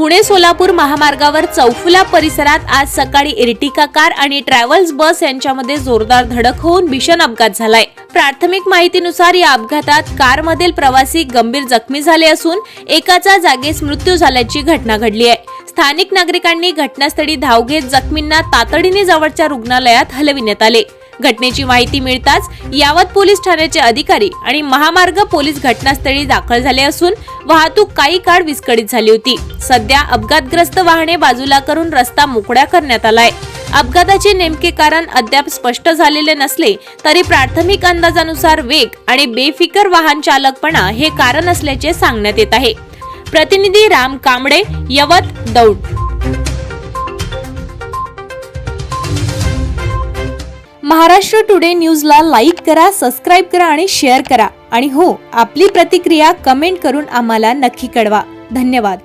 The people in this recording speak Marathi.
पुणे सोलापूर महामार्गावर चौफुला परिसरात आज सकाळी इर्टिका कार आणि ट्रॅव्हल्स बस यांच्यामध्ये जोरदार धडक होऊन भीषण अपघात झालाय. प्राथमिक माहितीनुसार या अपघातात कारमधील प्रवासी गंभीर जखमी झाले असून एकाचा जागीच मृत्यू झाल्याची घटना घडली आहे. स्थानिक नागरिकांनी घटनास्थळी धाव घेत जखमींना तातडीने जवळच्या रुग्णालयात हलविण्यात आले. घटनेची माहिती मिळताच यावत पोलीस ठाण्याचे अधिकारी आणि महामार्ग पोलीस घटनास्थळी दाखल झाले असून वाहतूक काही काळ विस्कळीत झाली होती. सध्या अपघातग्रस्त वाहने बाजूला करून रस्ता मोकळा करण्यात आलाय. अपघाताचे नेमके कारण अद्याप स्पष्ट झालेले नसले तरी प्राथमिक अंदाजानुसार वेग आणि बेफिकर वाहन चालकपणा हे कारण असल्याचे सांगण्यात येत आहे. प्रतिनिधी राम कांबळे यवत दौड. महाराष्ट्र टुडे न्यूजला लाईक करा सबस्क्राईब करा आणि शेअर करा. आणि हो आपली प्रतिक्रिया कमेंट करून आम्हाला नक्की कळवा. धन्यवाद.